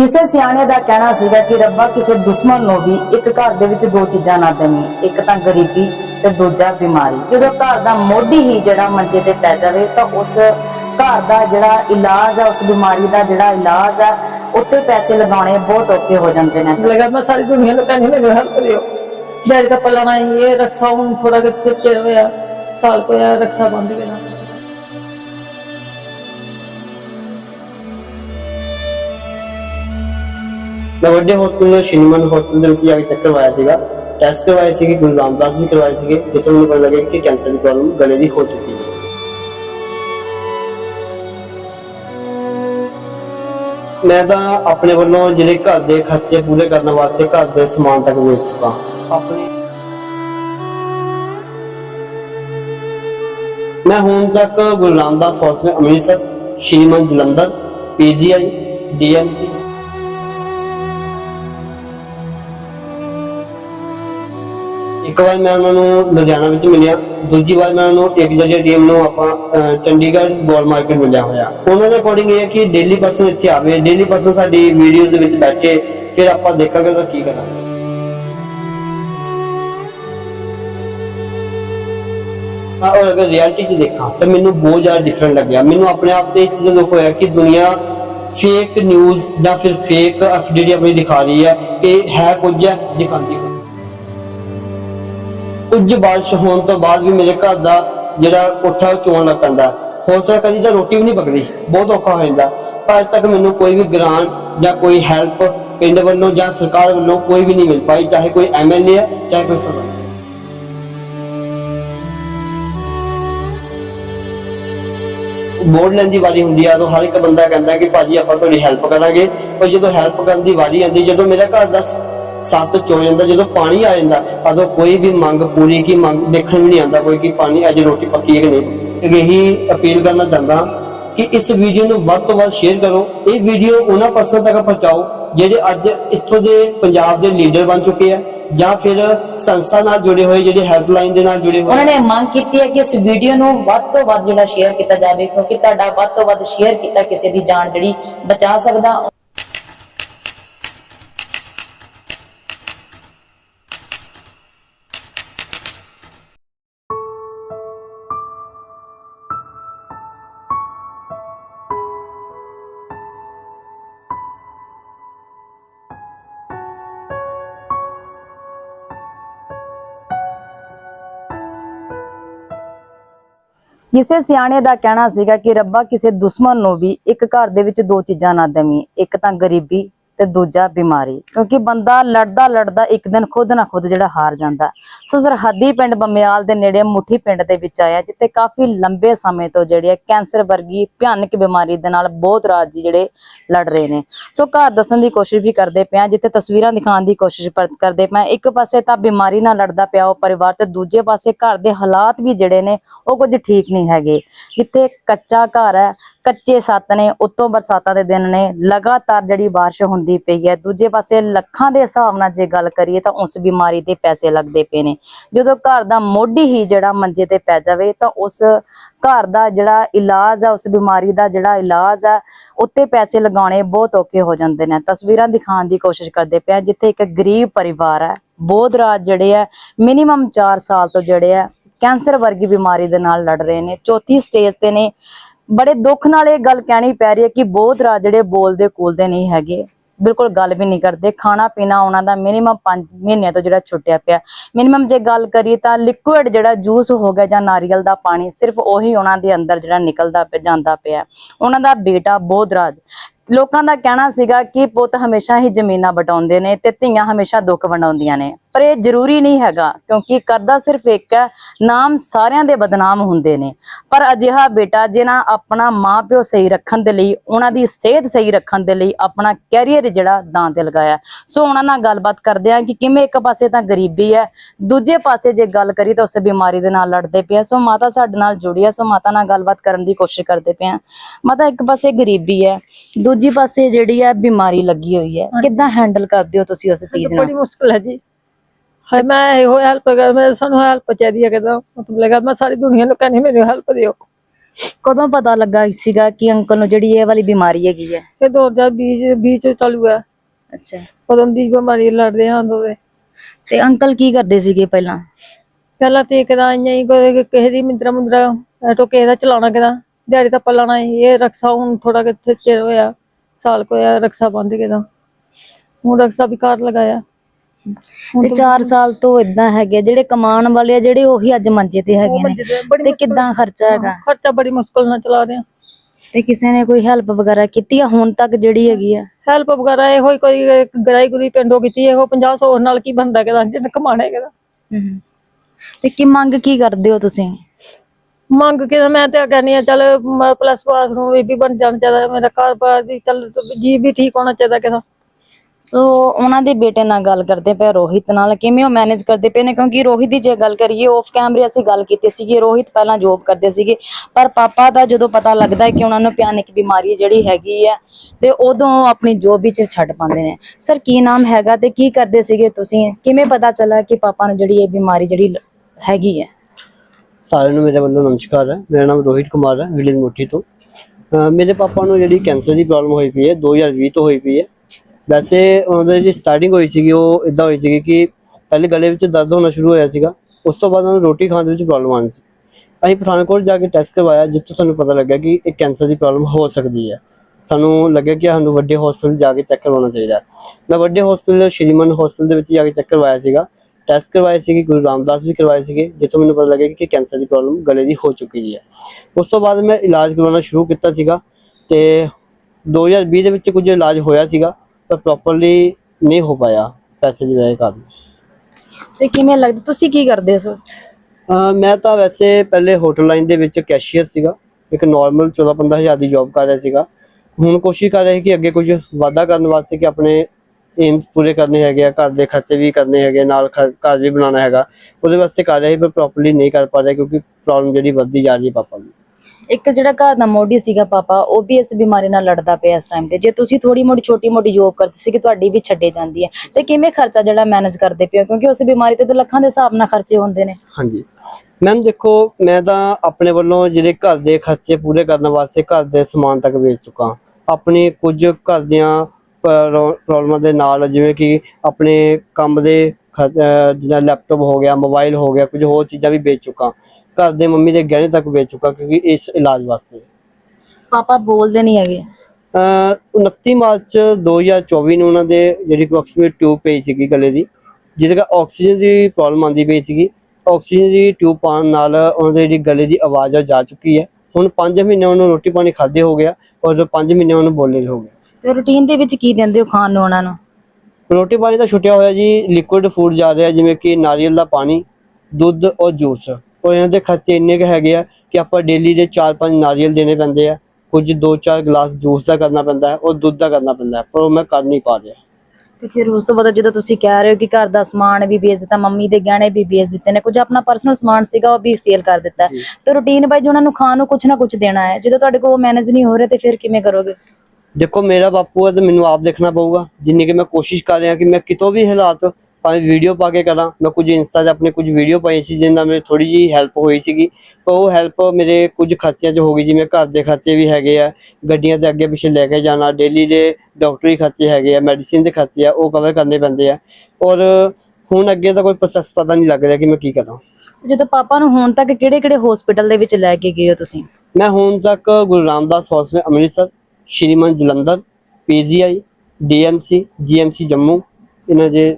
ਕਿਸੇ ਸਿਆਣੇ ਦਾ ਕਹਿਣਾ ਸੀਗਾ ਕਿ ਰੱਬਾ ਕਿਸੇ ਦੁਸ਼ਮਣ ਨੂੰ ਵੀ ਇੱਕ ਘਰ ਦੇ ਵਿੱਚ ਦੋ ਚੀਜ਼ਾਂ ਨਾ ਦੇਵੀਂ ਇੱਕ ਤਾਂ ਗਰੀਬੀ ਤੇ ਦੂਜਾ ਬਿਮਾਰੀ ਜਦੋਂ ਘਰ ਦਾ ਮੋਢੀ ਹੀ ਜਿਹੜਾ ਮੰਜੇ ਤੇ ਪੈ ਜਾਵੇ ਤਾਂ ਉਸ ਘਰ ਦਾ ਜਿਹੜਾ ਇਲਾਜ ਹੈ ਉਸ ਬਿਮਾਰੀ ਦਾ ਜਿਹੜਾ ਇਲਾਜ ਹੈ ਉੱਤੇ ਪੈਸੇ ਲਗਾਉਣੇ ਬਹੁਤ ਔਖੇ ਹੋ ਜਾਂਦੇ ਨੇ लगा मैं सारी दुनिया लोग कहने मेरे हेल्प करियो बैग का पलाना ये रक्षा हूँ थोड़ा के के होया साल को या रक्षा बंद गया ਮੈਂ ਵੱਡੇ ਹਸਪੀਟਲ ਸ਼ਿਨਮਨ ਹਸਪੀਟਲ ਦੇ ਵਿੱਚ ਜਾ ਕੇ ਚੈੱਕ ਕਰਵਾਇਆ ਸੀਗਾ ਟੈਸਟ ਕਰਵਾਏ ਸੀਗੇ ਗੁਰੂ ਰਾਮਦਾਸ ਵੀ ਕਰਵਾਏ ਸੀਗੇ ਜਿੱਥੋਂ ਮੈਨੂੰ ਪਤਾ ਲੱਗਿਆ ਕਿ ਕੈਂਸਰ ਦੀ ਪ੍ਰੋਬਲਮ ਗਲੇ ਦੀ ਹੋ ਚੁੱਕੀ ਹੈ ਮੈਂ ਤਾਂ ਆਪਣੇ ਵੱਲੋਂ ਜਿਹੜੇ ਘਰ ਦੇ ਖਰਚੇ ਪੂਰੇ ਕਰਨ ਵਾਸਤੇ ਘਰ ਦੇ ਸਮਾਨ ਤੱਕ ਵੇਚ ਚੁੱਕਾ ਆਪਣੇ ਮੈਂ ਹੁਣ ਤੱਕ Guru Ramdas hospital Amritsar Shrimant Jalandhar P G I D M C ਇੱਕ ਵਾਰ ਮੈਂ ਉਹਨਾਂ ਨੂੰ ਲੁਧਿਆਣਾ ਵਿੱਚ ਮਿਲਿਆ, ਦੂਜੀ ਵਾਰ ਮੈਂ ਉਹਨਾਂ ਨੂੰ ਇੱਕ ਜਿਹੜੀ ਟੀਮ ਨੂੰ ਆਪਾਂ ਚੰਡੀਗੜ੍ਹ ਬੋਲ ਮਾਰਕੀਟ ਮਿਲਿਆ ਹੋਇਆ। ਉਹਨਾਂ ਦੇ ਅਕੋਰਡਿੰਗ ਇਹ ਹੈ ਕਿ ਡੇਲੀ ਪਰਸਨ ਇੱਥੇ ਆਵੇ ਡੇਲੀ ਪਰਸਨ ਸਾਡੀ ਵੀਡੀਓਜ਼ ਦੇ ਵਿੱਚ ਬੈਠ ਕੇ ਫਿਰ ਆਪਾਂ ਦੇਖਾਂਗੇ ਤਾਂ ਕੀ ਕਰਾਂਗੇ। ਔਰ ਅਗਰ ਰਿਐਲਿਟੀ 'ਚ ਦੇਖਾਂ, ਤਾਂ ਮੈਨੂੰ ਬਹੁਤ ਜ਼ਿਆਦਾ ਡਿਫਰੈਂਟ ਲੱਗਿਆ। ਮੈਨੂੰ ਆਪਣੇ ਆਪ ਤੇ ਇਹ ਚੀਜ਼ ਦਾ ਦੁੱਖ ਹੋਇਆ ਕਿ ਦੁਨੀਆ ਫੇਕ ਨਿਊਜ਼ ਜਾਂ ਫਿਰ ਫੇਕ ਅਫਡੀਟੀ ਆਪਣੀ ਦਿਖਾ ਰਹੀ ਹੈ ਕਿ ਹੈ ਕੁਝ ਹੈ, ਦਿਖਾਉਂਦੀ ਕੁਝ ਬਾਰਿਸ਼ ਹੋਣ ਤੋਂ ਬਾਅਦ ਵੀ ਮੇਰੇ ਘਰ ਦਾ ਜਿਹੜਾ ਕੋਠਾ ਉਹ ਪੈਂਦਾ। ਹੋ ਸਕਦਾ ਕਦੀ ਤਾਂ ਰੋਟੀ ਵੀ ਨਹੀਂ ਪਕਦੀ। ਬਹੁਤ ਔਖਾ ਹੋ ਜਾਂਦਾ। ਪਰ ਅੱਜ ਤੱਕ ਮੈਨੂੰ ਕੋਈ ਵੀ ਗ੍ਰਾਂਟ ਜਾਂ ਕੋਈ ਹੈਲਪ ਪਿੰਡ ਵੱਲੋਂ ਜਾਂ ਸਰਕਾਰ ਵੱਲੋਂ ਕੋਈ ਵੀ ਨਹੀਂ ਮਿਲ ਪਾਈ, ਚਾਹੇ ਕੋਈ ਐਮਐਲਏ ਹੈ, ਚਾਹੇ ਕੋਈ ਸਰਪੰਚ। ਵੋਟ ਲੈਣ ਦੀ ਵਾਰੀ ਹੁੰਦੀ ਆ ਤਾਂ ਹਰ ਇੱਕ ਬੰਦਾ ਕਹਿੰਦਾ ਕਿ ਭਾਜੀ ਆਪਾਂ ਤੁਹਾਡੀ ਹੈਲਪ ਕਰਾਂਗੇ। ਪਰ ਜਦੋਂ ਹੈਲਪ ਕਰਨ ਦੀ ਵਾਰੀ ਆਉਂਦੀ, ਜਦੋਂ ਮੇਰਾ ਘਰ ਦਾ ਸੱਤ ਚੋ ਜਾਂਦਾ, ਜਦੋਂ ਪਾਣੀ ਆ ਜਾਂਦਾ ਉਦੋਂ ਕੋਈ ਵੀ ਮੰਗ ਪੂਰੀ ਕੀ ਮੰਗ ਦੇਖਣ ਵੀ ਨਹੀਂ ਆਉਂਦਾ, ਕੋਈ ਕਿ ਪਾਣੀ ਅਜੇ ਰੋਟੀ ਪੱਕੀ ਹੈ ਕਿ ਨਹੀਂ। ਇਹੀ ਅਪੀਲ ਕਰਨਾ ਚਾਹੁੰਦਾ ਕਿ ਇਸ ਵੀਡੀਓ ਨੂੰ ਵੱਧ ਤੋਂ ਵੱਧ ਸ਼ੇਅਰ ਕਰੋ। ਇਹ ਵੀਡੀਓ ਉਹਨਾਂ ਪਰਸਨ ਤੱਕ ਪਹੁੰਚਾਓ ਜਿਹੜੇ ਅੱਜ ਇੱਥੋਂ ਦੇ ਪੰਜਾਬ ਦੇ ਲੀਡਰ ਬਣ ਚੁੱਕੇ ਆ, ਜਾਂ ਫਿਰ ਸੰਸਥਾ ਨਾਲ ਜੁੜੇ ਹੋਏ, ਜਿਹੜੇ ਹੈਲਪਲਾਈਨ ਦੇ ਨਾਲ ਜੁੜੇ ਹੋਏ। ਉਹਨਾਂ ਨੇ ਮੰਗ ਕੀਤੀ ਹੈ ਕਿ ਇਸ ਵੀਡੀਓ ਨੂੰ ਵੱਧ ਤੋਂ ਵੱਧ ਜਿਹੜਾ ਸ਼ੇਅਰ ਕੀਤਾ ਜਾਵੇ, ਕਿਉਂਕਿ ਤੁਹਾਡਾ ਵੱਧ ਤੋਂ ਵੱਧ ਸ਼ੇਅਰ ਕੀਤਾ ਕਿਸੇ ਦੀ ਜਾਨ ਜਿਹੜੀ ਬਚਾ ਸਕਦਾ। ਕਿਸੇ ਸਿਆਣੇ ਦਾ ਕਹਿਣਾ ਸੀਗਾ ਕਿ ਰੱਬਾ ਕਿਸੇ ਦੁਸ਼ਮਣ ਨੂੰ ਵੀ ਇੱਕ ਘਰ ਦੇ ਵਿੱਚ ਦੋ ਚੀਜ਼ਾਂ ਨਾ ਦੇਵੀਂ, ਇੱਕ ਤਾਂ ਗਰੀਬੀ ਤੇ ਦੂਜਾ ਬਿਮਾਰੀ, ਕਿਉਂਕਿ ਬੰਦਾ ਲੜਦਾ ਲੜਦਾ ਇੱਕ ਦਿਨ ਖੁਦ ਨਾ ਖੁਦ ਜਿਹੜਾ ਹਾਰ ਜਾਂਦਾ। ਸੋ ਸਰਹੱਦੀ ਪਿੰਡ ਬੰਮਿਆਲ ਦੇ ਨੇੜੇ ਮੁੱਠੀ ਪਿੰਡ ਦੇ ਵਿੱਚ ਆਇਆ, ਜਿੱਥੇ ਕਾਫੀ ਲੰਬੇ ਸਮੇਂ ਤੋਂ ਜਿਹੜੀ ਹੈ ਕੈਂਸਰ ਵਰਗੀ ਭਿਆਨਕ ਬਿਮਾਰੀ ਦੇ ਨਾਲ ਬਹੁਤ ਰਾਜੀ ਜਿਹੜੇ ਲੜ ਰਹੇ ਨੇ। ਸੋ ਘਰ ਦੱਸਣ ਦੀ ਕੋਸ਼ਿਸ਼ ਵੀ ਕਰਦੇ ਪਿਆ ਜਿੱਥੇ ਤਸਵੀਰਾਂ ਦਿਖਾਉਣ ਦੀ ਕੋਸ਼ਿਸ਼ ਕਰਦੇ ਪਿਆ ਇੱਕ ਪਾਸੇ ਤਾਂ ਬਿਮਾਰੀ ਨਾਲ ਲੜਦਾ ਪਿਆ ਉਹ ਪਰਿਵਾਰ ਤੇ ਦੂਜੇ ਪਾਸੇ ਘਰ ਦੇ ਹਾਲਾਤ ਵੀ ਜਿਹੜੇ ਨੇ ਉਹ ਕੁਝ ਠੀਕ ਨਹੀਂ ਹੈਗੇ, ਜਿੱਥੇ ਕੱਚਾ ਘਰ ਹੈ ਕੱਚੇ ਸੱਤ ਨੇ, ਉੱਤੋਂ ਬਰਸਾਤਾਂ ਦੇ ਦਿਨ ਨੇ, ਲਗਾਤਾਰ ਜਿਹੜੀ ਬਾਰਿਸ਼ ਹੁੰਦੀ ਪਈ ਹੈ, ਦੂਜੇ ਪਾਸੇ ਲੱਖਾਂ ਦੇ ਹਿਸਾਬ ਨਾਲ ਜੇ ਗੱਲ ਕਰੀਏ ਤਾਂ ਉਸ ਬਿਮਾਰੀ ਤੇ ਪੈਸੇ ਲੱਗਦੇ ਪਏ ਨੇ। ਜਦੋਂ ਘਰ ਦਾ ਮੋਢੀ ਹੀ ਜਿਹੜਾ ਮੰਜੇ ਤੇ ਪੈ ਜਾਵੇ ਤਾਂ ਉਸ ਘਰ ਦਾ ਜਿਹੜਾ ਇਲਾਜ ਹੈ ਉਸ ਬਿਮਾਰੀ ਦਾ ਜਿਹੜਾ ਇਲਾਜ ਹੈ ਉੱਤੇ ਪੈਸੇ ਲਗਾਉਣੇ ਬਹੁਤ ਔਖੇ ਹੋ ਜਾਂਦੇ ਨੇ। ਤਸਵੀਰਾਂ ਦਿਖਾਉਣ ਦੀ ਕੋਸ਼ਿਸ਼ ਕਰਦੇ ਪਿਆ ਜਿੱਥੇ ਇੱਕ ਗਰੀਬ ਪਰਿਵਾਰ ਹੈ, ਬੋਧ ਰਾਜ ਜਿਹੜੇ ਆ ਮਿਨੀਮਮ 4 ਸਾਲ ਤੋਂ ਜਿਹੜੇ ਆ ਕੈਂਸਰ ਵਰਗੀ ਬਿਮਾਰੀ ਦੇ ਨਾਲ ਲੜ ਰਹੇ ਨੇ। ਚੌਥੀ ਸਟੇਜ ਤੇ ਨੇ ਬੜੇ ਦੁੱਖ ਨਾਲ ਇਹ ਗੱਲ ਕਹਿਣੀ ਪੈ ਰਹੀ ਹੈ ਕਿ ਬੋਧ ਰਾਜ ਜਿਹੜੇ ਬੋਲਦੇ ਕੋਲਦੇ ਨਹੀਂ ਹੈਗੇ। ਬਿਲਕੁਲ ਗੱਲ ਵੀ ਨਹੀਂ ਕਰਦੇ। ਖਾਣਾ ਪੀਣਾ ਉਹਨਾਂ ਦਾ ਮਿਨੀਮਮ 5 ਮਹੀਨਿਆਂ ਤੋਂ ਜਿਹੜਾ ਛੁੱਟਿਆ ਪਿਆ। ਮਿਨੀਮਮ ਜੇ ਗੱਲ ਕਰੀਏ ਤਾਂ ਲਿਕੁਇਡ ਜਿਹੜਾ ਜੂਸ ਹੋ ਗਿਆ ਜਾਂ ਨਾਰੀਅਲ ਦਾ ਪਾਣੀ ਸਿਰਫ ਉਹੀ ਉਹਨਾਂ ਦੇ ਅੰਦਰ ਜਿਹੜਾ ਨਿਕਲਦਾ ਪਿਆ, ਜਾਂਦਾ ਪਿਆ ਉਹਨਾਂ ਦਾ ਬੇਟਾ ਬੋਧਰਾਜ ਲੋਕਾਂ ਦਾ ਕਹਿਣਾ ਸੀਗਾ ਕਿ ਪੁੱਤ ਹਮੇਸ਼ਾ ਹੀ ਜ਼ਮੀਨਾਂ ਵਟਾਉਂਦੇ ਨੇ ਤੇ ਧੀਆਂ ਹਮੇਸ਼ਾ ਦੁੱਖ ਵੰਡਾਉਂਦੀਆਂ ਨੇ। ਪਰ ਇਹ ਜ਼ਰੂਰੀ ਨਹੀਂ ਹੈਗਾ ਕਿਉਂਕਿ ਕਰਦਾ ਸਿਰਫ ਇੱਕ ਹੈ ਨਾਮ ਸਾਰਿਆਂ ਦੇ ਬਦਨਾਮ ਹੁੰਦੇ ਨੇ। ਪਰ ਅਜਿਹਾ ਬੇਟਾ ਜਿਹਨਾਂ ਆਪਣਾ ਮਾਪਿਓ ਸਹੀ ਰੱਖਣ ਦੇ ਲਈ ਉਹਨਾਂ ਦੀ ਸਿਹਤ ਸਹੀ ਰੱਖਣ ਦੇ ਲਈ ਆਪਣਾ ਕੈਰੀਅਰ ਜਿਹੜਾ ਦਾਂ ਤੇ ਲਗਾਇਆ। ਸੋ ਉਹਨਾਂ ਨਾਲ ਗੱਲਬਾਤ ਕਰਦੇ ਆਂ ਕਿ ਕਿਵੇਂ ਇੱਕ ਪਾਸੇ ਤਾਂ ਗਰੀਬੀ ਹੈ ਦੂਜੇ ਪਾਸੇ ਜੇ ਗੱਲ ਕਰੀ ਤਾਂ ਉਸ ਬਿਮਾਰੀ ਦੇ ਨਾਲ ਲੜਦੇ ਪਿਆ ਸੋ ਮਾਤਾ ਸਾਡੇ ਨਾਲ ਜੁੜੀ ਹੈ ਸੋ ਮਾਤਾ ਨਾਲ ਗੱਲਬਾਤ ਕਰਨ ਦੀ ਕੋਸ਼ਿਸ਼ ਕਰਦੇ ਪਿਆ ਮਾਤਾ ਇੱਕ ਪਾਸੇ ਗਰੀਬੀ ਹੈ ਦੂਜੀ ਪਾਸੇ ਜਿਹੜੀ ਹੈ ਬਿਮਾਰੀ ਲੱਗੀ ਹੋਈ ਹੈ। ਕਿੱਦਾਂ ਹੈਂਡਲ ਕਰਦੇ ਹੋ ਤੁਸੀਂ ਉਸ ਚੀਜ਼ ਨੂੰ ਬੜੀ ਮੁਸ਼ਕਲ ਹੈ ਜੀ। है मैं ਇਹੋ ਹੈਲਪ ਕਰ ਮੈਂ ਸਾਨੂੰ ਹੈਲਪ ਚਾਹੀਦੀ ਹੈ ਕਿਦਾਂ? ਮਤਲਬ ਲਗਾ ਮੈਂ ਸਾਰੀ ਦੁਨੀਆ ਨੂੰ ਕਹਿੰਦੀ ਮੈਨੂੰ ਹੈਲਪ ਦਿਓ। ਕਦੋਂ ਪਤਾ ਲੱਗਾ ਸੀਗਾ ਕਿ ਅੰਕਲ ਨੂੰ ਜਿਹੜੀ ਇਹ ਵਾਲੀ ਬਿਮਾਰੀ ਹੈਗੀ ਹੈ ਇਹ 2020 20 ਚ ਚਾਲੂ ਹੈ ਅੱਛਾ। ਉਦੋਂ ਦੀ ਬਿਮਾਰੀ ਲੜ ਰਹੇ ਹਾਂ ਦੋਵੇਂ ਤੇ ਅੰਕਲ ਕੀ ਕਰਦੇ ਸੀਗੇ ਪਹਿਲਾਂ? ਪਹਿਲਾਂ ਤੇ ਕਿਦਾ ਆਈਆਂ ਹੀ ਕੋਈ ਕਿਸੇ ਦੀ ਮਿੰਦਰਾ ਮੁੰਦਰਾ ਆਟੋ ਕਿਸੇ ਦਾ ਚਲਾਉਣਾ ਕਿਦਾ? ਦਿਹਾੜੀ ਤਾਂ ਪੱਲਣਾ ਇਹ ਰਕਸ਼ਾ ਹੁਣ ਥੋੜਾ ਕਿੱਥੇ ਚਿਰ ਹੋਇਆ ਸਾਲ ਕੋ ਹੋਇਆ ਰਕਸ਼ਾ ਬੰਦ ਕਿਦਾ? ਹੁਣ ਰਕਸ਼ਾ ਵੀ ਕਾਰ ਲਗਾਇਆ। ਤੇ 4 ਸਾਲ ਤੋਂ ਇਦਾਂ ਹੈਗੇ ਜਿਹੜੇ ਕਮਾਉਣ ਵਾਲੇ ਆ ਜਿਹੜੇ ਉਹੀ ਅੱਜ ਮੰਜੇ ਤੇ ਹੈਗੇ ਨੇ। ਤੇ ਕਿੱਦਾਂ ਖਰਚਾ ਹੈਗਾ? ਖਰਚਾ ਬੜੀ ਮੁਸ਼ਕਲ ਨਾਲ ਚਲਾ ਰਹੇ ਹਾਂ ਤੇ ਕਿਸੇ ਨੇ ਕੋਈ ਹੈਲਪ ਵਗੈਰਾ ਕੀਤੀ ਆ? ਹੁਣ ਤੱਕ ਜਿਹੜੀ ਹੈਗੀ ਆ? ਹੈਲਪ ਵਗੈਰਾ ਇਹੋ ਹੀ ਕੋਈ ਗਰਾਈ ਗੁਰੀ ਪਿੰਡੋਂ ਕੀਤੀ ਇਹੋ 50 100 ਨਾਲ ਕੀ ਬਣਦਾ ਕਿਦਾ ਜਿੰਨ ਕਮਾਣਾ ਕਿਦਾ ਤੇ। ਕੀ ਮੰਗ ਕੀ ਕਰਦੇ ਹੋ ਤੁਸੀਂ? ਮੰਗ ਕੇ ਮੈਂ ਤੇ ਕਹਿੰਦੀ ਆ ਚੱਲ ਪਲੱਸ ਪਾਸ ਨੂੰ ਵੀ ਬਣ ਜਾਣਾ ਚਾਹੀਦਾ ਮੇਰਾ ਘਰ ਬਾਰ ਦੀ ਚੱਲ ਜੀ ਵੀ ਠੀਕ ਹੋਣਾ ਚਾਹੀਦਾ ਕਿਦਾ ਸੋ ਉਹਨਾਂ ਦੇ ਬੇਟੇ ਨਾਲ ਗੱਲ ਕਰਦੇ ਪਏ ਰੋਹਿਤ ਨਾਲ, ਕਿਵੇਂ ਉਹ ਮੈਨੇਜ ਕਰਦੇ ਪਏ ਨੇ? ਕਿਉਂਕਿ ਰੋਹਿਤ ਦੀ ਜੇ ਗੱਲ ਕਰੀਏ ਆਫ ਕੈਮਰੇ ਅਸੀਂ ਗੱਲ ਕੀਤੀ ਸੀਗੀ, ਰੋਹਿਤ ਪਹਿਲਾਂ ਜੋਬ ਕਰਦੇ ਸੀਗੇ। ਪਰ ਪਾਪਾ ਦਾ ਜਦੋਂ ਪਤਾ ਲੱਗਦਾ ਹੈ ਕਿ ਉਹਨਾਂ ਨੂੰ ਭਿਆਨਕ ਬਿਮਾਰੀ ਜਿਹੜੀ ਹੈਗੀ ਹੈ, ਤੇ ਉਦੋਂ ਆਪਣੀ ਜੋਬ ਵਿੱਚ ਛੱਡ ਪਾਉਂਦੇ ਨੇ। ਸਰ ਕੀ ਨਾਮ ਹੈਗਾ ਤੇ ਕੀ ਕਰਦੇ ਸੀਗੇ ਤੁਸੀਂ? ਕਿਵੇਂ ਪਤਾ ਚੱਲਾ ਕਿ ਪਾਪਾ ਨੂੰ ਜਿਹੜੀ ਇਹ ਬਿਮਾਰੀ ਜਿਹੜੀ ਹੈਗੀ ਹੈ? ਸਾਰਿਆਂ ਨੂੰ ਮੇਰੇ ਵੱਲੋਂ ਨਮਸਕਾਰ ਹੈ। ਮੇਰਾ ਨਾਮ ਰੋਹਿਤ ਕੁਮਾਰ ਹੈ, ਵਿਲੇਜ ਮੋਠੀ ਤੋਂ। ਮੇਰੇ ਪਾਪਾ ਨੂੰ ਜਿਹੜੀ ਕੈਂਸਰ ਦੀ ਪ੍ਰੋਬਲਮ ਹੋਈ ਪਈ ਹੈ 2020 ਤੋਂ ਹੋਈ ਪਈ ਹੈ। ਵੈਸੇ ਉਹਨਾਂ ਦੀ ਜਿਹੜੀ ਸਟਾਰਟਿੰਗ ਹੋਈ ਸੀਗੀ, ਉਹ ਇਦਾਂ ਹੋਈ ਸੀਗੀ ਕਿ ਪਹਿਲੇ ਗਲੇ ਵਿੱਚ ਦਰਦ ਹੋਣਾ ਸ਼ੁਰੂ ਹੋਇਆ ਸੀਗਾ, ਉਸ ਤੋਂ ਬਾਅਦ ਉਹਨਾਂ ਨੂੰ ਰੋਟੀ ਖਾਣ ਦੇ ਵਿੱਚ ਪ੍ਰੋਬਲਮ ਆਉਣੀ ਸੀ। ਅਸੀਂ ਪਠਾਨਕੋਟ ਜਾ ਕੇ ਟੈਸਟ ਕਰਵਾਇਆ, ਜਿੱਥੋਂ ਸਾਨੂੰ ਪਤਾ ਲੱਗਾ ਕਿ ਇਹ ਕੈਂਸਰ ਦੀ ਪ੍ਰੋਬਲਮ ਹੋ ਸਕਦੀ ਹੈ। ਸਾਨੂੰ ਲੱਗਿਆ ਕਿ ਸਾਨੂੰ ਵੱਡੇ ਹਸਪੀਟਲ ਜਾ ਕੇ ਚੈੱਕ ਕਰਵਾਉਣਾ ਚਾਹੀਦਾ ਮੈਂ ਵੱਡੇ ਹਸਪੀਟਲ ਸ਼੍ਰੀਮਨ ਹਸਪੀਟਲ ਦੇ ਵਿੱਚ ਜਾ ਕੇ ਚੈੱਕ ਕਰਵਾਇਆ ਸੀਗਾ। ਟੈਸਟ ਕਰਵਾਏ ਸੀਗੇ, ਗੁਰੂ ਰਾਮਦਾਸ ਵੀ ਕਰਵਾਏ ਸੀਗੇ, ਜਿੱਥੋਂ ਮੈਨੂੰ ਪਤਾ ਲੱਗਿਆ ਕਿ ਕੈਂਸਰ ਦੀ ਪ੍ਰੋਬਲਮ ਗਲੇ ਦੀ ਹੋ ਚੁੱਕੀ ਹੈ। ਉਸ ਤੋਂ ਬਾਅਦ ਮੈਂ ਇਲਾਜ ਕਰਵਾਉਣਾ ਸ਼ੁਰੂ ਕੀਤਾ ਸੀਗਾ ਤੇ 2020 ਦੇ ਵਿੱਚ ਕੁਝ ਇਲਾਜ ਹੋਇਆ ਸੀਗਾ। ਪਰ ਪ੍ਰੋਪਰਲੀ ਨਹੀਂ ਹੋ ਪਾਇਆ ਪੈਸੇ ਦੀ ਵਜ੍ਹਾ ਕਾਰਨ। ਤੇ ਕਿਵੇਂ ਲੱਗਦਾ ਤੁਸੀਂ ਕੀ ਕਰਦੇ ਹੋ ਅਹ ਮੈਂ ਤਾਂ ਵੈਸੇ ਪਹਿਲੇ ਹੋਟਲ ਲਾਈਨ ਦੇ ਵਿੱਚ ਕੈਸ਼ੀਅਰ ਸੀਗਾ ਇੱਕ ਨਾਰਮਲ 14-15 ਹਜ਼ਾਰ ਦੀ ਜੌਬ ਕਰ ਰਿਹਾ ਸੀਗਾ। ਹੁਣ ਕੋਸ਼ਿਸ਼ ਕਰ ਰਿਹਾ ਕਿ ਅੱਗੇ ਕੁਝ ਵਾਧਾ ਕਰਨ ਵਾਸਤੇ ਕਿ ਆਪਣੇ ਏਮ ਪੂਰੇ ਕਰਨੇ ਹੈਗੇ ਆ ਘਰ ਦੇ ਖਰਚੇ ਵੀ ਕਰਨੇ ਹੈਗੇ ਨਾਲ ਘਰ ਵੀ ਬਣਾਉਣਾ ਹੈਗਾ। ਉਹਦੇ ਵਾਸਤੇ ਕਰ ਰਿਹਾ ਸੀ ਪਰ ਪ੍ਰੋਪਰਲੀ ਨਹੀਂ ਕਰ ਪਾ ਰਿਹਾ ਕਿਉਂਕਿ ਪ੍ਰੋਬਲਮ ਜਿਹੜੀ ਵੱਧਦੀ ਜਾ ਰਹੀ ਹੈ ਪਾਪਾ ਦੀ। ਇੱਕ ਜਿਹੜਾ ਘਰ ਦਾ ਮੋਢੀ ਸੀਗਾ ਪਾਪਾ ਉਹ ਵੀ ਇਸ ਬਿਮਾਰੀ ਨਾਲ ਲੜਦਾ ਪਿਆ ਇਸ ਟਾਈਮ ਤੇ। ਜੇ ਤੁਸੀਂ ਥੋੜੀ ਮੋਟੀ ਛੋਟੀ ਮੋਟੀ ਜੋਬ ਕਰਦੇ ਸੀ ਕਿ ਤੁਹਾਡੀ ਵੀ ਛੱਡੇ ਜਾਂਦੀ ਹੈ। ਤੇ ਕਿਵੇਂ ਖਰਚਾ ਜਿਹੜਾ ਮੈਨੇਜ ਕਰਦੇ ਪਿਓ ਕਿਉਂਕਿ ਉਸ ਬਿਮਾਰੀ ਤੇ ਤਾਂ ਲੱਖਾਂ ਦੇ ਹਿਸਾਬ ਨਾਲ ਖਰਚੇ ਹੁੰਦੇ ਨੇ। ਹਾਂਜੀ। ਮੈਮ ਦੇਖੋ ਮੈਂ ਤਾਂ ਆਪਣੇ ਵੱਲੋਂ ਜਿਹੜੇ ਘਰ ਦੇ ਖਰਚੇ ਪੂਰੇ ਕਰਨ ਵਾਸਤੇ ਘਰ ਦੇ ਸਮਾਨ ਤੱਕ ਵੇਚ ਚੁੱਕਾ ਆਪਣੀ ਕੁਝ ਘਰ ਦੀਆਂ ਪ੍ਰੋ- ਪ੍ਰੋਬਲਮਾਂ ਦੇ ਨਾਲ ਜਿਵੇਂ ਕਿ ਆਪਣੇ ਕੰਮ ਦੇ ਜਿੱਦਾਂ ਲੈਪਟਾਪ ਹੋ ਗਿਆ ਮੋਬਾਈਲ ਹੋ ਗਿਆ ਕੁਝ ਹੋਰ ਚੀਜ਼ਾਂ ਵੀ ਵੇਚ ਚੁੱਕਾ ਘਰ ਦੇ ਮੰਮੀ ਦੇ ਗਹਿਣੇ ਤੱਕ ਵੇਚ ਚੁੱਕਾ ਕਿਉਂਕਿ ਇਸ ਇਲਾਜ ਵਾਸਤੇ। ਪਾਪਾ ਬੋਲਦੇ ਨਹੀਂ ਹੈਗੇ। ਅਹ 29 ਮਾਰਚ 2024 ਨੂੰ ਉਹਨਾਂ ਦੇ ਜਿਹੜੀ ਪ੍ਰੋਕਸੀਮੇਟ ਟਿਊਬ ਪਈ ਸੀਗੀ ਗਲੇ ਦੀ ਜਿਹਦੇ ਕਾ ਆਕਸੀਜਨ ਦੀ ਪ੍ਰੋਬਲਮ ਆਂਦੀ ਪਈ ਸੀਗੀ। ਆਕਸੀਜਨ ਦੀ ਟਿਊਬ ਪਾਉਣ ਨਾਲ ਉਹਨਾਂ ਦੀ ਜਿਹੜੀ ਗਲੇ ਦੀ ਆਵਾਜ਼ ਆ ਜਾ ਚੁੱਕੀ ਹੈ। ਹੁਣ 5 ਮਹੀਨੇ ਉਹਨੂੰ ਰੋਟੀ ਪਾਣੀ ਖਾਦੇ ਹੋ ਗਿਆ ਔਰ 5 ਮਹੀਨੇ ਉਹਨੂੰ ਬੋਲਣੇ ਹੋ ਗਏ ਤੇ ਰੂਟੀਨ ਦੇ ਵਿੱਚ ਕੀ ਦਿੰਦੇ ਹੋ ਖਾਣ ਨੂੰ ਉਹਨਾਂ ਨੂੰ? ਰੋਟੀ ਪਾਣੀ ਤਾਂ ਛੁੱਟਿਆ ਹੋਇਆ ਜੀ ਲਿਕੁਇਡ ਫੂਡ ਜਾ ਰਿਹਾ ਜਿਵੇਂ ਕਿ ਨਾਰੀਅਲ ਦਾ ਪਾਣੀ ਦੁੱਧ ਔਰ ਜੂਸ ਔਰ ਇਹਨਾਂ ਦੇ ਖਰਚੇ ਇੰਨੇ ਕੁ ਹੈਗੇ ਆ ਕਿ ਆਪਾਂ ਡੇਲੀ ਦੇ 4-5 ਨਾਰੀਅਲ ਦੇਣੇ ਪੈਂਦੇ ਆ ਕੁਝ 2-4 ਗਲਾਸ ਜੂਸ ਦਾ ਕਰਨਾ ਪੈਂਦਾ ਹੈ ਔਰ ਦੁੱਧ ਦਾ ਕਰਨਾ ਪੈਂਦਾ ਹੈ ਪਰ ਉਹ ਮੈਂ ਕਰ ਨਹੀਂ ਪਾ ਰਿਹਾ। ਤੇ ਫਿਰ ਉਸ ਤੋਂ ਬਾਅਦ ਜਦੋਂ ਤੁਸੀਂ ਕਹਿ ਰਹੇ ਹੋ ਕਿ ਘਰ ਦਾ ਸਮਾਨ ਵੀ ਵੇਚ ਦਿੱਤਾ ਮੰਮੀ ਦੇ ਗਹਿਣੇ ਵੀ ਵੇਚ ਦਿੱਤੇ ਨੇ ਕੁਝ ਆਪਣਾ ਪਰਸਨਲ ਸਮਾਨ ਸੀਗਾ ਉਹ ਵੀ ਸੇਲ ਕਰ ਦਿੱਤਾ। ਤੇ ਰੂਟੀਨ ਵਾਈਜ਼ ਉਹਨਾਂ ਨੂੰ ਖਾਣ ਨੂੰ ਕੁਝ ਨਾ ਕੁਝ ਦੇਣਾ ਹੈ। ਜਦੋਂ ਤੁਹਾਡੇ ਕੋਲ ਮੈਨੇਜ ਨਹੀਂ ਹੋ ਰਿਹਾ ਤੇ ਫਿਰ ਕਿਵੇਂ ਕਰੋਗੇ? ਦੇਖੋ ਮੇਰਾ ਬਾਪੂ ਹੈ ਤੇ ਮੈਨੂੰ ਆਪ ਦੇਖਣਾ ਪਊਗਾ। ਜਿੰਨੀ ਕਿ ਮੈਂ ਕੋਸ਼ਿਸ਼ ਕਰ ਰਿਹਾ ਕਿ ਮੈਂ ਕਿਤੋਂ ਵੀ ਹਾਲਾਤ ਭਾਵੇਂ ਵੀਡੀਓ ਪਾ ਕੇ ਕਰਾਂ ਮੈਂ ਕੁਝ ਇੰਸਟਾ 'ਤੇ ਆਪਣੇ ਕੁਝ ਵੀਡੀਓ ਪਾਈ ਸੀ ਜਿੰਨਾਂ ਮੇਰੀ ਥੋੜੀ ਜਿਹੀ ਹੈਲਪ ਹੋਈ ਸੀਗੀ। ਪਰ ਉਹ ਹੈਲਪ ਮੇਰੇ ਕੁਝ ਖਰਚਿਆਂ 'ਚ ਹੋ ਗਈ ਜਿਵੇਂ ਘਰ ਦੇ ਖਰਚੇ ਵੀ ਹੈਗੇ ਆ ਗੱਡੀਆਂ ਤੇ ਅੱਗੇ ਪਿੱਛੇ ਲੈ ਕੇ ਜਾਣਾ ਡੇਲੀ ਦੇ ਡਾਕਟਰੀ ਖਰਚੇ ਹੈਗੇ ਆ ਮੈਡੀਸਿਨ ਦੇ ਖਰਚੇ ਆ ਉਹ ਕਵਰ ਕਰਨੇ ਪੈਂਦੇ ਆ। ਔਰ ਹੁਣ ਅੱਗੇ ਦਾ ਕੋਈ ਪ੍ਰੋਸੈਸ ਪਤਾ ਨਹੀਂ ਲੱਗ ਰਿਹਾ ਕਿ ਮੈਂ ਕੀ ਕਰਾਂ। ਜਦੋਂ ਪਾਪਾ ਨੂੰ ਹੁਣ ਤੱਕ ਕਿਹੜੇ ਕਿਹੜੇ ਹਸਪੀਟਲ ਦੇ ਵਿੱਚ ਲੈ ਕੇ ਗਏ ਹੋ ਤੁਸੀਂ? ਮੈਂ ਹੁਣ ਤੱਕ ਗੁਰੂ ਰਾਮਦਾਸ ਹਸਪਤਾਲ Amritsar Shrimant Jalandhar P G I D M C G M C Jammu ਇਹਨਾਂ ਜੇ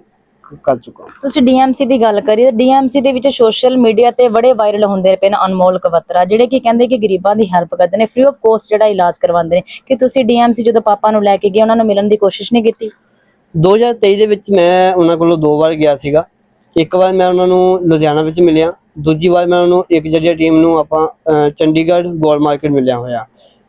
ਕਰ ਚੁੱਕਾ। ਤੁਸੀਂ ਡੀਐਮਸੀ ਦੀ ਗੱਲ ਕਰੀ ਡੀਐਮਸੀ ਦੇ ਵਿੱਚ ਸੋਸ਼ਲ ਮੀਡੀਆ ਤੇ ਬੜੇ ਵਾਇਰਲ ਹੁੰਦੇ ਪਏ ਨੇ ਅਨਮੋਲ ਕਵਤਰਾ ਜਿਹੜੇ ਕਿ ਕਹਿੰਦੇ ਕਿ ਗਰੀਬਾਂ ਦੀ ਹੈਲਪ ਕਰਦੇ ਨੇ ਫ੍ਰੀ ਆਫ ਕੋਸਟ ਜਿਹੜਾ ਇਲਾਜ ਕਰਵਾਉਂਦੇ ਨੇ। ਕਿ ਤੁਸੀਂ ਡੀਐਮਸੀ ਜਦੋਂ ਪਾਪਾ ਨੂੰ ਲੈ ਕੇ ਗਏ ਉਹਨਾਂ ਨੂੰ ਮਿਲਣ ਦੀ ਕੋਸ਼ਿਸ਼ ਨਹੀਂ ਕੀਤੀ? 2023 ਦੇ ਵਿੱਚ ਮੈਂ ਉਹਨਾਂ ਕੋਲੋਂ ਦੋ ਵਾਰ ਗਿਆ ਸੀਗਾ। ਇੱਕ ਵਾਰ ਮੈਂ ਉਹਨਾਂ ਨੂੰ ਲੁਧਿਆਣਾ ਵਿੱਚ ਮਿਲਿਆ ਦੂਜੀ ਵਾਰ ਮੈਂ ਉਹਨਾਂ ਨੂੰ ਇੱਕ ਜਿਹੜੀ ਟੀਮ ਨੂੰ ਆਪਾਂ ਚੰਡੀਗੜ੍ਹ ਗੋਲ ਮਾਰਕੀਟ ਮਿਲਿਆ ਹੋਇਆ।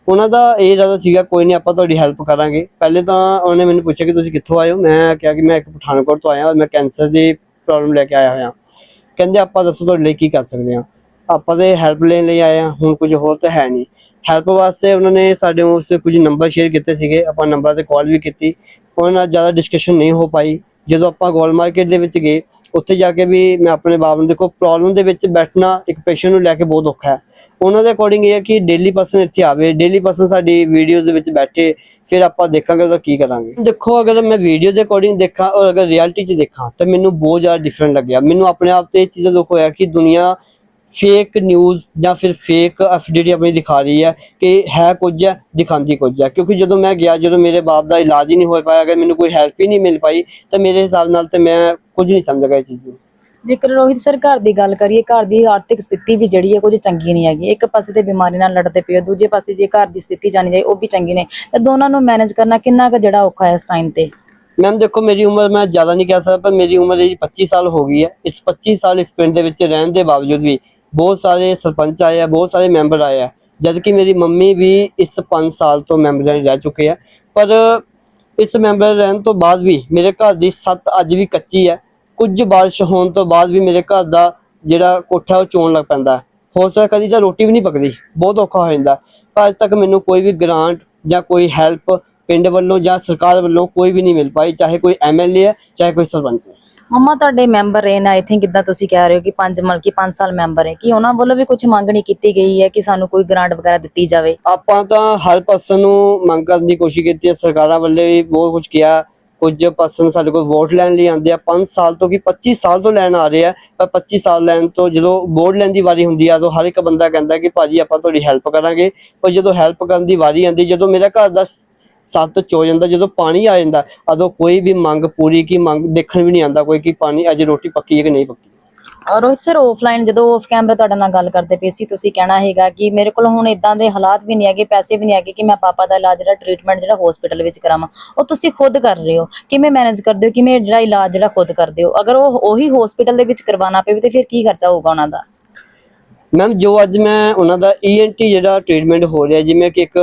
ਉਹਨਾਂ ਦਾ ਇਹ ਇਰਾਦਾ ਸੀਗਾ, ਕੋਈ ਨਹੀਂ, ਆਪਾਂ ਤੁਹਾਡੀ ਹੈਲਪ ਕਰਾਂਗੇ। ਪਹਿਲੇ ਤਾਂ ਉਹਨੇ ਮੈਨੂੰ ਪੁੱਛਿਆ ਕਿ ਤੁਸੀਂ ਕਿੱਥੋਂ ਆਏ ਹੋ? ਮੈਂ ਕਿਹਾ ਕਿ ਮੈਂ ਇੱਕ ਪਠਾਨਕੋਟ ਤੋਂ ਆਇਆ ਔਰ ਮੈਂ ਕੈਂਸਰ ਦੀ ਪ੍ਰੋਬਲਮ ਲੈ ਕੇ ਆਇਆ ਹੋਇਆ। ਕਹਿੰਦੇ, ਆਪਾਂ ਦੱਸੋ ਤੁਹਾਡੇ ਲਈ ਕੀ ਕਰ ਸਕਦੇ ਹਾਂ? ਆਪਾਂ ਤੇ ਹੈਲਪ ਲੈਣ ਲਈ ਆਏ ਹਾਂ, ਹੁਣ ਕੁਝ ਹੋਰ ਤਾਂ ਹੈ ਨਹੀਂ। ਹੈਲਪ ਵਾਸਤੇ ਉਹਨਾਂ ਨੇ ਸਾਡੇ ਉਸ ਕੁਝ ਨੰਬਰ ਸ਼ੇਅਰ ਕੀਤੇ ਸੀਗੇ, ਆਪਾਂ ਨੰਬਰ ਤੇ ਕਾਲ ਵੀ ਕੀਤੀ। ਉਹਨਾਂ ਨਾਲ ਜ਼ਿਆਦਾ ਡਿਸਕਸ਼ਨ ਨਹੀਂ ਹੋ ਪਾਈ। ਜਦੋਂ ਆਪਾਂ ਗੋਲ ਮਾਰਕੀਟ ਦੇ ਵਿੱਚ ਗਏ, ਉੱਥੇ ਜਾ ਕੇ ਵੀ ਮੈਂ ਆਪਣੇ ਬਾਪ ਨੂੰ ਦੇਖੋ ਪ੍ਰੋਬਲਮ ਦੇ ਵਿੱਚ ਬੈਠਣਾ ਇੱਕ ਪੇਸ਼ੈਂਟ ਨੂੰ ਲੈ ਕੇ ਬਹੁਤ ਔਖਾ ਹੈ। ਉਹਨਾਂ ਦੇ ਅਕੋਰਡਿੰਗ ਇਹ ਹੈ ਕਿ ਡੇਲੀ ਪਰਸਨ ਇੱਥੇ ਆਵੇ ਡੇਲੀ ਪਰਸਨ ਸਾਡੀ ਵੀਡੀਓਜ਼ ਦੇ ਵਿੱਚ ਬੈਠੇ, ਫਿਰ ਆਪਾਂ ਦੇਖਾਂਗੇ ਉਹਦਾ ਕੀ ਕਰਾਂਗੇ। ਦੇਖੋ, ਅਗਰ ਮੈਂ ਵੀਡੀਓ ਦੇ ਅਕੋਰਡਿੰਗ ਦੇਖਾਂ ਔਰ ਅਗਰ ਰਿਐਲਿਟੀ 'ਚ ਦੇਖਾਂ, ਤਾਂ ਮੈਨੂੰ ਬਹੁਤ ਜ਼ਿਆਦਾ ਡਿਫਰੈਂਟ ਲੱਗਿਆ। ਮੈਨੂੰ ਆਪਣੇ ਆਪ ਤੇ ਇਹ ਚੀਜ਼ ਦਾ ਦੁੱਖ ਹੋਇਆ ਕਿ ਦੁਨੀਆ ਫੇਕ ਨਿਊਜ਼ ਜਾਂ ਫਿਰ ਫੇਕ ਅਫਡੇਟ ਆਪਣੀ ਦਿਖਾ ਰਹੀ ਹੈ ਕਿ ਹੈ ਕੁਝ ਹੈ ਦਿਖਾਉਂਦੀ ਕੁਝ ਹੈ। ਕਿਉਂਕਿ ਜਦੋਂ ਮੈਂ ਗਿਆ, ਜਦੋਂ ਮੇਰੇ ਬਾਪ ਦਾ ਇਲਾਜ ਹੀ ਨਹੀਂ ਹੋ ਪਾਇਆ, ਅਗਰ ਮੈਨੂੰ ਕੋਈ ਹੈਲਪ ਹੀ ਨਹੀਂ ਮਿਲ ਪਾਈ, ਤਾਂ ਮੇਰੇ ਹਿਸਾਬ ਨਾਲ ਤੇ ਮੈਂ ਕੁਝ ਨਹੀਂ ਸਮਝਗਾ ਇਹ ਚੀਜ਼ ਨੂੰ। ਜੇਕਰ ਰੋਹਿਤ ਸਰ ਘਰ ਦੀ ਗੱਲ ਕਰੀਏ, ਘਰ ਦੀ ਆਰਥਿਕ ਸਥਿਤੀ ਵੀ ਜਿਹੜੀ ਹੈ ਕੁਝ ਚੰਗੀ ਨਹੀਂ ਹੈਗੀ। ਇੱਕ ਪਾਸੇ ਤੇ ਬਿਮਾਰੀ ਨਾਲ ਲੜਦੇ ਪਏ ਦੂਜੇ ਪਾਸੇ ਜੇ ਘਰ ਦੀ ਸਥਿਤੀ ਜਾਣੀ ਜਾਏ, ਉਹ ਵੀ ਚੰਗੀ ਨੇ। ਤਾਂ ਦੋਨਾਂ ਨੂੰ ਮੈਨੇਜ ਕਰਨਾ ਕਿੰਨਾ ਕੁ ਜਿਹੜਾ ਔਖਾ ਹੈ ਇਸ ਟਾਈਮ ਤੇ? ਮੈਮ ਦੇਖੋ, ਮੇਰੀ ਉਮਰ ਮੈਂ ਜ਼ਿਆਦਾ ਨਹੀਂ ਕਹਿ ਸਕਦਾ, ਪਰ ਮੇਰੀ ਉਮਰ ਜੀ 25 ਸਾਲ ਹੋ ਗਈ ਹੈ। ਇਸ 25 ਸਾਲ ਇਸ ਪਿੰਡ ਦੇ ਵਿੱਚ ਰਹਿਣ ਦੇ ਬਾਵਜੂਦ ਵੀ ਬਹੁਤ ਸਾਰੇ ਸਰਪੰਚ ਆਏ ਆ, ਬਹੁਤ ਸਾਰੇ ਮੈਂਬਰ ਆਏ ਆ। ਜਦ ਕਿ ਮੇਰੀ ਮੰਮੀ ਵੀ ਇਸ 5 ਸਾਲ ਤੋਂ ਮੈਂਬਰ ਰਹਿ ਚੁੱਕੇ ਆ। ਪਰ ਇਸ ਮੈਂਬਰ ਰਹਿਣ ਤੋਂ ਬਾਅਦ ਵੀ ਮੇਰੇ ਘਰ ਦੀ ਸੱਤ ਅੱਜ ਵੀ ਕੱਚੀ ਹੈ। ਕੁਝ ਬਾਰਿਸ਼ ਹੋਣ ਤੋਂ ਬਾਅਦ ਵੀ ਮੇਰੇ ਘਰ ਦਾ ਜਿਹੜਾ ਕੋਠਾ ਉਹ ਚੋਣ ਲੱਗ ਪੈਂਦਾ ਹੈ। ਸਕਦਾ ਕਦੀ ਤਾਂ ਰੋਟੀ ਵੀ ਨਹੀਂ ਪੱਕਦੀ। ਬਹੁਤ ਔਖਾ ਹੋ ਜਾਂਦਾ। ਅੱਜ ਤੱਕ ਮੈਨੂੰ ਕੋਈ ਵੀ ਗ੍ਰਾਂਟ ਜਾਂ ਕੋਈ ਹੈਲਪ ਪਿੰਡ ਵੱਲੋਂ ਜਾਂ ਸਰਕਾਰ ਵੱਲੋਂ ਕੋਈ ਵੀ ਨਹੀਂ ਮਿਲ ਪਾਈ ਚਾਹੇ ਕੋਈ ਐਮਐਲਏ ਹੈ ਚਾਹੇ ਕੋਈ ਸਰਪੰਚ ਹੈ। ਮੰਮਾ ਤੁਹਾਡੇ ਮੈਂਬਰ ਰਹੇ ਨਾ ਆਈ ਥਿੰਕ ਕਿਦਾਂ ਤੁਸੀਂ ਕਹਿ ਰਹੇ ਹੋ ਕਿ ਪੰਜ ਮਲਕੀ 5 ਸਾਲ ਮੈਂਬਰ ਹੈ ਕਿ ਉਹਨਾਂ ਵੱਲੋਂ ਵੀ ਕੁਝ ਮੰਗ ਨਹੀਂ ਕੀਤੀ ਗਈ ਹੈ ਕਿ ਸਾਨੂੰ ਕੋਈ ਗ੍ਰਾਂਟ ਵਗੈਰਾ ਦਿੱਤੀ ਜਾਵੇ? ਆਪਾਂ ਤਾਂ ਹਰ ਪਰਸਨ ਨੂੰ ਮੰਗ ਕਰਨ ਦੀ ਕੋਸ਼ਿਸ਼ ਕੀਤੀ ਹੈ। ਸਰਕਾਰਾਂ ਵੱਲੋਂ ਵੀ ਬਹੁਤ ਕੁਝ ਕੀਤਾ ਕੁਝ ਪਰਸਨ ਸਾਡੇ ਕੋਲ ਵੋਟ ਲੈਣ ਲਈ ਆਉਂਦੇ ਆ। 5 ਸਾਲ ਤੋਂ ਕਿ 25 ਸਾਲ ਤੋਂ ਲੈਣ ਆ ਰਹੇ ਆ। ਪਰ 25 ਸਾਲ ਲੈਣ ਤੋਂ ਜਦੋਂ ਵੋਟ ਲੈਣ ਦੀ ਵਾਰੀ ਹੁੰਦੀ ਆ, ਉਦੋਂ ਹਰ ਇੱਕ ਬੰਦਾ ਕਹਿੰਦਾ ਕਿ ਭਾਜੀ ਆਪਾਂ ਤੁਹਾਡੀ ਹੈਲਪ ਕਰਾਂਗੇ। ਪਰ ਜਦੋਂ ਹੈਲਪ ਕਰਨ ਦੀ ਵਾਰੀ ਆਉਂਦੀ, ਜਦੋਂ ਮੇਰਾ ਘਰ ਦਾ ਸੱਤ ਚੋ ਜਾਂਦਾ, ਜਦੋਂ ਪਾਣੀ ਆ ਜਾਂਦਾ, ਉਦੋਂ ਕੋਈ ਵੀ ਮੰਗ ਪੂਰੀ ਕੀ ਮੰਗ ਦੇਖਣ ਵੀ ਨਹੀਂ ਆਉਂਦਾ ਕੋਈ ਕਿ ਪਾਣੀ ਅਜੇ ਰੋਟੀ ਪੱਕੀ ਹੈ ਕਿ ਨਹੀਂ ਪੱਕੀ। ਰੋਹਿਤ ਸਰ ਆਫਲਾਈਨ ਜਦੋਂ ਆਫ ਕੈਮਰਾ ਤੁਹਾਡੇ ਨਾਲ ਗੱਲ ਕਰਦੇ ਪਏ ਸੀ, ਤੁਸੀਂ ਕਹਿਣਾ ਹੈਗਾ ਕਿ ਮੇਰੇ ਕੋਲ ਹੁਣ ਇਦਾਂ ਦੇ ਹਾਲਾਤ ਵੀ ਨਹੀਂ ਹੈਗੇ, ਪੈਸੇ ਵੀ ਨਹੀਂ ਹੈਗੇ ਕਿ ਮੈਂ ਪਾਪਾ ਦਾ ਇਲਾਜ ਜਿਹੜਾ ਟ੍ਰੀਟਮੈਂਟ ਜਿਹੜਾ ਹਸਪੀਟਲ ਵਿੱਚ ਕਰਾਵਾਂ। ਉਹ ਤੁਸੀਂ ਖੁਦ ਕਰ ਰਹੇ ਹੋ, ਕਿਵੇਂ ਮੈਨੇਜ ਕਰਦੇ ਹੋ, ਕਿਵੇਂ ਜਿਹੜਾ ਇਲਾਜ ਜਿਹੜਾ ਖੁਦ ਕਰਦੇ ਹੋ? ਅਗਰ ਉਹ ਉਹੀ ਹਸਪੀਟਲ ਦੇ ਵਿੱਚ ਕਰਵਾਉਣਾ ਪਵੇ ਤੇ ਫਿਰ ਕੀ ਖਰਚਾ ਹੋਊਗਾ ਉਹਨਾਂ ਦਾ? ਮੈਮ ਜੋ ਅੱਜ ਮੈਂ ਉਹਨਾਂ ਦਾ ਈਐਨਟੀ ਜਿਹੜਾ ਟ੍ਰੀਟਮੈਂਟ ਹੋ ਰਿਹਾ, ਜਿਵੇਂ ਕਿ ਇੱਕ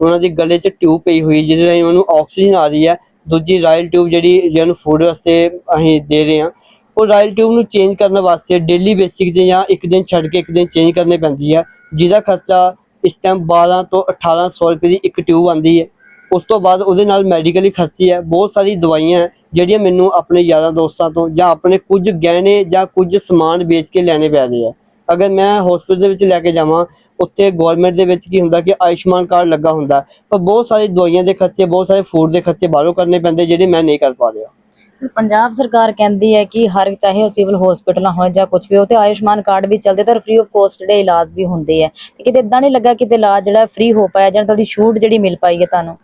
ਉਹਨਾਂ ਦੀ ਗਲੇ 'ਚ ਟਿਊਬ ਪਈ ਹੋਈ, ਜਿਹਦੇ ਰਾਹੀਂ ਉਹਨਾਂ ਨੂੰ ਆਕਸੀਜਨ ਆ ਰਹੀ ਹੈ, ਦੂਜੀ ਰਾਇਲ ਟਿਊਬ ਜਿਹੜੀ ਜਿਹਨਾਂ ਫੂਡ ਵਾਸਤੇ ਅਸੀਂ ਦੇ ਰਹੇ ਹਾਂ ਉਹ ਰਾਇਲ ਟਿਊਬ ਨੂੰ ਚੇਂਜ ਕਰਨ ਵਾਸਤੇ ਡੇਲੀ ਬੇਸਿਕ ਦੇ ਜਾਂ ਇੱਕ ਦਿਨ ਛੱਡ ਕੇ ਇੱਕ ਦਿਨ ਚੇਂਜ ਕਰਨੀ ਪੈਂਦੀ ਹੈ ਜਿਹਦਾ ਖਰਚਾ ਇਸ ਟਾਈਮ 12 ਤੋਂ 1800 ਰੁਪਏ ਦੀ ਇੱਕ ਟਿਊਬ ਆਂਦੀ ਹੈ। ਉਸ ਤੋਂ ਬਾਅਦ ਉਹਦੇ ਨਾਲ ਮੈਡੀਕਲੀ ਖਰਚੀ ਹੈ, ਬਹੁਤ ਸਾਰੀ ਦਵਾਈਆਂ ਹੈ, ਜਿਹੜੀਆਂ ਮੈਨੂੰ ਆਪਣੇ ਯਾਰਾਂ ਦੋਸਤਾਂ ਤੋਂ ਜਾਂ ਆਪਣੇ ਕੁਝ ਗਹਿਣੇ ਜਾਂ ਕੁਝ ਸਮਾਨ ਵੇਚ ਕੇ ਲੈਣੇ ਪੈ ਰਹੇ ਆ। ਅਗਰ ਮੈਂ ਹਸਪੀਟਲ ਦੇ ਵਿੱਚ ਲੈ ਕੇ ਜਾਵਾਂ, ਉੱਥੇ ਗਵਰਨਮੈਂਟ ਦੇ ਵਿੱਚ ਕੀ ਹੁੰਦਾ ਕਿ ਆਯੁਸ਼ਮਾਨ ਕਾਰਡ ਲੱਗਾ ਹੁੰਦਾ, ਪਰ ਬਹੁਤ ਸਾਰੀ ਦਵਾਈਆਂ ਦੇ ਖਰਚੇ, ਬਹੁਤ ਸਾਰੇ ਫੂਡ ਦੇ ਖਰਚੇ ਬਾਹਰੋਂ ਕਰਨੇ ਪੈਂਦੇ, ਜਿਹੜੇ ਮੈਂ ਨਹੀਂ ਕਰ ਪਾ ਰਿਹਾ। ਪੰਜਾਬ ਸਰਕਾਰ ਕਹਿੰਦੀ ਹੈ ਕਿ ਹਰ ਚਾਹੇ ਉਹ ਸਿਵਲ ਹਸਪੀਟਲਾਂ ਹੋਣ ਜਾਂ ਕੁਝ ਵੀ ਹੋ ਤੇ ਆਯੁਸ਼ਮਾਨ ਕਾਰਡ ਵੀ ਚੱਲਦੇ ਤਾਂ ਫ੍ਰੀ ਆਫ ਕੋਸਟ ਜਿਹੜੇ ਇਲਾਜ ਵੀ ਹੁੰਦੇ ਆ। ਤੇ ਕਿਤੇ ਇਦਾਂ ਨਹੀਂ ਲੱਗਾ ਕਿਤੇ ਇਲਾਜ ਜਿਹੜਾ ਫ੍ਰੀ ਹੋ ਪਾਇਆ ਜਾਂ ਤੁਹਾਡੀ ਛੂਟ ਜਿਹੜੀ ਮਿਲ ਪਾਈ ਹੈ ਤੁਹਾਨੂੰ?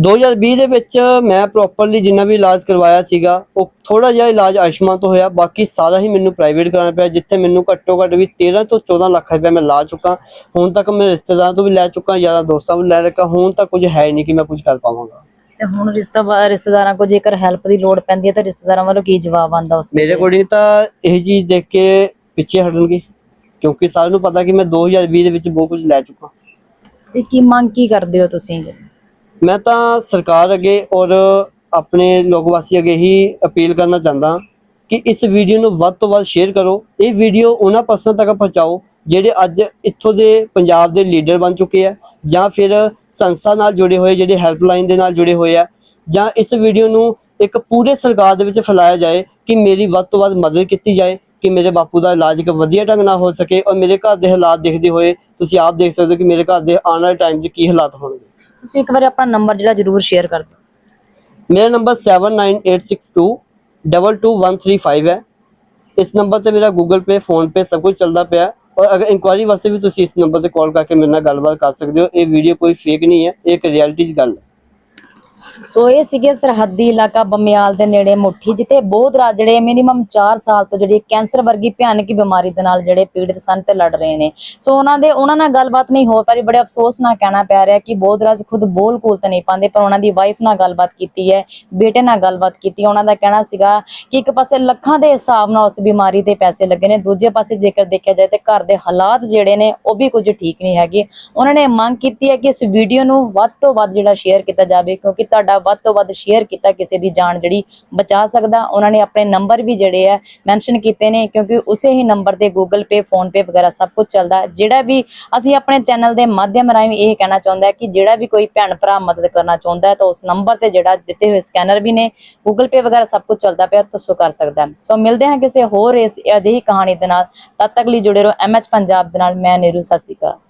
2020 ਦੇ ਵਿੱਚ ਮੈਂ ਪ੍ਰੋਪਰਲੀ ਜਿੰਨਾ ਵੀ ਇਲਾਜ ਕਰਵਾਇਆ ਸੀਗਾ, ਉਹ ਥੋੜਾ ਜਿਹਾ ਇਲਾਜ ਆਯੁਸ਼ਮਾਨ ਤੋਂ ਹੋਇਆ, ਬਾਕੀ ਸਾਰਾ ਹੀ ਮੈਨੂੰ ਪ੍ਰਾਈਵੇਟ ਕਰਾਉਣਾ ਪਿਆ, ਜਿੱਥੇ ਮੈਨੂੰ ਘੱਟੋ ਘੱਟ ਵੀ 13 ਤੋਂ 14 ਲੱਖ ਰੁਪਏ ਮੈਂ ਲਾ ਚੁੱਕਾ। ਹੁਣ ਤੱਕ ਮੈਂ ਰਿਸ਼ਤੇਦਾਰਾਂ ਤੋਂ ਵੀ ਲੈ ਚੁੱਕਾ, ਯਾਰਾਂ ਦੋਸਤਾਂ ਤੋਂ ਵੀ ਲੈ ਚੁੱਕਾ, ਹੁਣ ਤੱਕ ਕੁਝ ਹੈ ਹੀ ਨਹੀਂ ਕਿ ਮੈਂ ਕੁਝ ਕਰ ਪਾਵਾਂਗਾ। ਤੇ ਹੁਣ ਰਿਸ਼ਤਾ ਰਿਸ਼ਤੇਦਾਰਾਂ ਕੋ ਜੇਕਰ ਹੈਲਪ ਦੀ ਲੋੜ ਪੈਂਦੀ ਹੈ ਤਾਂ ਰਿਸ਼ਤੇਦਾਰਾਂ ਵੱਲੋਂ ਕੀ ਜਵਾਬ ਆਉਂਦਾ ਉਸ ਮੇਰੇ ਅਕੋਰਡਿੰਗ ਤਾਂ ਇਹ ਚੀਜ਼ ਦੇਖ ਕੇ ਪਿੱਛੇ ਹਟਣਗੇ ਕਿਉਂਕਿ ਸਾਰਿਆਂ ਨੂੰ ਪਤਾ ਕਿ ਮੈਂ 2020 ਦੇ ਵਿੱਚ ਬਹੁਤ ਕੁਝ ਲੈ ਚੁੱਕਾ। ਤੇ ਕੀ ਮੰਗ ਕੀ ਕਰਦੇ ਹੋ ਤੁਸੀਂ? ਮੈਂ ਤਾਂ ਸਰਕਾਰ ਅੱਗੇ ਔਰ ਆਪਣੇ ਲੋਕ ਵਾਸੀ ਅੱਗੇ ਹੀ ਅਪੀਲ ਕਰਨਾ ਚਾਹੁੰਦਾ ਕਿ ਇਸ ਵੀਡੀਓ ਨੂੰ ਵੱਧ ਤੋਂ ਵੱਧ ਸ਼ੇਅਰ ਕਰੋ। ਇਹ ਵੀਡੀਓ ਉਹਨਾਂ ਪਰਸਨ ਤੱਕ ਪਹੁੰਚਾਓ ਜਿਹੜੇ ਅੱਜ ਇੱਥੋਂ ਦੇ ਪੰਜਾਬ ਦੇ ਲੀਡਰ ਬਣ ਚੁੱਕੇ ਆ ਜਾਂ ਫਿਰ ਸੰਸਥਾ ਨਾਲ ਜੁੜੇ ਹੋਏ ਜਿਹੜੇ ਹੈਲਪਲਾਈਨ ਦੇ ਨਾਲ ਜੁੜੇ ਹੋਏ ਆ ਜਾਂ ਇਸ ਵੀਡੀਓ ਨੂੰ ਇੱਕ ਪੂਰੇ ਸਰਕਾਰ ਦੇ ਵਿੱਚ ਫੈਲਾਇਆ ਜਾਏ ਕਿ ਮੇਰੀ ਵੱਧ ਤੋਂ ਵੱਧ ਮਦਦ ਕੀਤੀ ਜਾਏ ਕਿ ਮੇਰੇ ਬਾਪੂ ਦਾ ਇਲਾਜ ਇੱਕ ਵਧੀਆ ਢੰਗ ਨਾਲ ਹੋ ਸਕੇ ਔਰ ਮੇਰੇ ਘਰ ਦੇ ਹਾਲਾਤ ਦੇਖਦੇ ਹੋਏ ਤੁਸੀਂ ਆਪ ਦੇਖ ਸਕਦੇ ਹੋ ਕਿ ਮੇਰੇ ਘਰ ਦੇ ਆਉਣ ਵਾਲੇ ਟਾਈਮ 'ਚ ਕੀ ਹਾਲਾਤ ਹੋਣਗੇ। ਤੁਸੀਂ ਇੱਕ ਵਾਰੀ ਆਪਣਾ ਨੰਬਰ ਜਿਹੜਾ ਜ਼ਰੂਰ ਸ਼ੇਅਰ ਕਰ ਦਿਓ। ਮੇਰਾ ਨੰਬਰ 7986 22135 ਹੈ। ਇਸ ਨੰਬਰ ਤੇ ਮੇਰਾ ਗੂਗਲ ਪੇ ਫੋਨ ਪੇ ਸਭ ਕੁਝ ਚੱਲਦਾ ਪਿਆ। ਔਰ ਅਗਰ ਇਨਕੁਆਇਰੀ ਵਾਸਤੇ ਵੀ ਤੁਸੀਂ ਇਸ ਨੰਬਰ ਤੇ ਕਾਲ ਕਰਕੇ ਮੇਰੇ ਨਾਲ ਗੱਲਬਾਤ ਕਰ ਸਕਦੇ ਹੋ। ਇਹ ਵੀਡੀਓ ਕੋਈ ਫੇਕ ਨਹੀਂ ਹੈ, ਇਹ ਇੱਕ ਰਿਐਲਿਟੀ ਦੀ ਗੱਲ ਹੈ। ਸੋ ਇਹ ਸੀਗੇ ਸਰਹੱਦੀ ਇਲਾਕਾ ਬਮਿਆਲ ਦੇ ਨੇੜੇ ਮੁੱਠੀ, ਜਿੱਥੇ ਬਹੁਤ ਰਾਤ ਜਿਹੜੇ ਮਿਨੀਮਮ 4 ਸਾਲ ਤੋਂ ਜਿਹੜੀ ਕੈਂਸਰ ਵਰਗੀ ਭਿਆਨਕ ਬਿਮਾਰੀ ਦੇ ਨਾਲ ਜਿਹੜੇ ਪੀੜਿਤ ਸਨ ਤੇ ਲੜ ਰਹੇ ਨੇ। ਸੋ ਉਹਨਾਂ ਦੇ, ਉਹਨਾਂ ਨਾਲ ਗੱਲਬਾਤ ਨਹੀਂ ਹੋ ਪਾ ਰਹੀ, ਬੜੇ ਅਫਸੋਸ ਨਾਲ ਕਹਿਣਾ ਪੈ ਰਿਹਾ ਕਿ ਬੋਧਰਾਜ ਖੁਦ ਬੋਲ ਕੋਲ ਤੇ ਨਹੀਂ ਪਾਉਂਦੇ, ਪਰ ਉਹਨਾਂ ਦੀ ਵਾਈਫ ਨਾਲ ਗੱਲਬਾਤ ਕੀਤੀ ਹੈ, ਬੇਟੇ ਨਾਲ ਗੱਲਬਾਤ ਕੀਤੀ ਉਹਨਾਂ ਦਾ ਕਹਿਣਾ ਸੀਗਾ ਕਿ ਇੱਕ ਪਾਸੇ ਲੱਖਾਂ ਦੇ ਹਿਸਾਬ ਨਾਲ ਉਸ ਬਿਮਾਰੀ ਤੇ ਪੈਸੇ ਲੱਗੇ ਨੇ, ਦੂਜੇ ਪਾਸੇ ਜੇਕਰ ਦੇਖਿਆ ਜਾਏ ਤੇ ਘਰ ਦੇ ਹਾਲਾਤ ਜਿਹੜੇ ਨੇ, ਉਹ ਵੀ ਕੁਝ ਠੀਕ ਨਹੀਂ ਹੈਗੇ। ਉਹਨਾਂ ਨੇ ਮੰਗ ਕੀਤੀ ਹੈ ਕਿ ਇਸ ਵੀਡੀਓ ਨੂੰ ਵੱਧ ਤੋਂ ਵੱਧ ਜਿਹੜਾ ਸ਼ੇਅਰ ਕੀਤਾ ਜਾਵੇ, ਕਿਉਂਕਿ ਤੁਹਾਡਾ ਵੱਧ ਤੋਂ ਵੱਧ ਸ਼ੇਅਰ ਕੀਤਾ, ਕਿਸੇ ਦੀ ਜਾਨ ਜਿਹੜੀ ਬਚਾ ਸਕਦਾ। ਉਹਨਾਂ ਨੇ ਆਪਣੇ ਨੰਬਰ ਵੀ ਜਿਹੜੇ ਆ ਮੈਂਸ਼ਨ ਕੀਤੇ ਨੇ, ਕਿਉਂਕਿ ਉਸੇ ਹੀ ਨੰਬਰ ਤੇ Google Pay, Phone Pay ਵਗੈਰਾ ਸਭ ਕੁਝ ਚੱਲਦਾ। ਜਿਹੜਾ ਵੀ ਅਸੀਂ ਆਪਣੇ ਚੈਨਲ ਦੇ ਮਾਧਿਅਮ ਰਾਹੀਂ ਇਹ ਕਹਿਣਾ ਚਾਹੁੰਦਾ ਕਿ ਜਿਹੜਾ ਵੀ ਕੋਈ ਭੈਣ ਭਰਾ ਮਦਦ ਕਰਨਾ ਚਾਹੁੰਦਾ ਹੈ, ਤਾਂ ਉਸ ਨੰਬਰ ਤੇ ਜਿਹੜਾ ਦਿੱਤੇ ਹੋਏ ਸਕੈਨਰ ਵੀ ਨੇ, Google Pay ਵਗੈਰਾ ਸਭ ਕੁਝ ਚੱਲਦਾ ਪਿਆ, ਤਾਂ ਕਰ ਸਕਦਾ ਸੋ ਮਿਲਦੇ ਹਾਂ ਕਿਸੇ ਹੋਰ ਇਸ ਅਜਿਹੀ ਕਹਾਣੀ ਦੇ ਨਾਲ। ਤਦ ਤੱਕ ਲਈ ਜੁੜੇ ਰਹੋ ਐਮਐਚ ਪੰਜਾਬ ਦੇ ਨਾਲ। ਮੈਂ ਨੀਰੂ, ਸਤਿ ਸ਼੍ਰੀ ਅਕਾਲ।